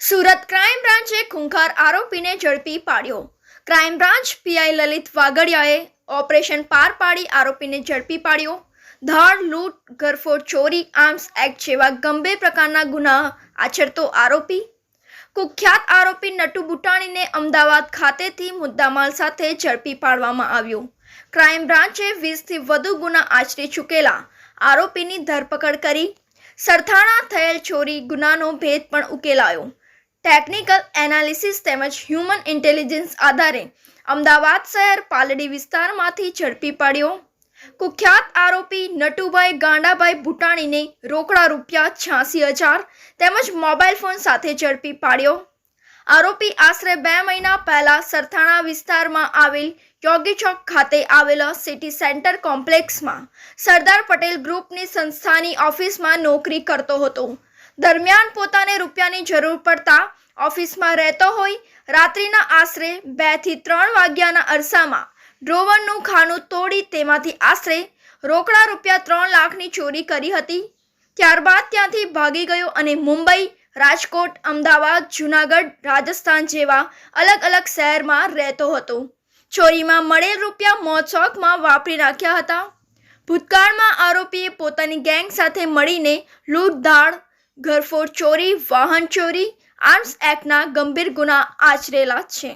Surat crime બ્રાન્ચે ખૂંખાર આરોપીને ઝડપી પાડ્યો. ક્રાઇમ બ્રાન્ચ પીઆઈ લલિત વાગડિયાએ ઓપરેશન પાર પાડી આરોપીને ઝડપી પાડ્યો. ધાડ, લૂંટ ગરફોડ ચોરી, આર્મ્સ એક્ટ જેવા ગંભીર પ્રકારના ગુના આચરતો આરોપી. કુખ્યાત આરોપી નટુ બુટાણીને અમદાવાદ ખાતેથી મુદ્દામાલ સાથે ઝડપી પાડવામાં આવ્યો. ક્રાઇમ બ્રાન્ચે વીસથી વધુ ગુના આચરી ચૂકેલા આરોપીની ધરપકડ કરી સરથાણા થયેલ ચોરી, ગુનાનો ભેદ પણ ઉકેલાયો. ટેકનિકલ એનાલિસિસ તેમજ હ્યુમન ઇન્ટેલિજન્સ આધારે અમદાવાદ શહેર પાલડી વિસ્તારમાંથી ઝડપી પાડ્યો. કુખ્યાત આરોપી નટુભાઈ ગાંડાભાઈ ભૂટાણીને રોકડા રૂપિયા છ્યાસી હજાર તેમજ મોબાઈલ ફોન સાથે ઝડપી પાડ્યો. આરોપી આશરે બે મહિના પહેલા સરથાણા વિસ્તારમાં આવેલ યોગી ચોક ખાતે આવેલા સિટી સેન્ટર કોમ્પ્લેક્સમાં સરદાર પટેલ ગ્રુપની સંસ્થાની ઓફિસમાં નોકરી કરતો હતો. દરમિયાન પોતાને રૂપિયાની જરૂર પડતા ઓફિસમાં રહેતો હોય, રાત્રિના આશરે બેથી ત્રણ વાગ્યાના અરસામાં ડ્રોવરનું ખાનું તોડી તેમાંથી આશરે રોકડા રૂપિયા ત્રણ લાખની ચોરી કરી હતી. ત્યારબાદ ત્યાંથી ભાગી ગયો અને મુંબઈ રાજકોટ, અમદાવાદ, જુનાગઢ, રાજસ્થાન જેવા અલગ અલગ શહેરમાં રહેતો હતો. ચોરીમાં મળેલ રૂપિયા મોજશોખમાં વાપરી નાખ્યા હતા. ભૂતકાળમાં આરોપીએ પોતાની ગેંગ સાથે મળીને લૂંટધાડ ઘરફોડ ચોરી, વાહન ચોરી, આર્મ્સ એક્ટના ગંભીર ગુના આચરેલા છે.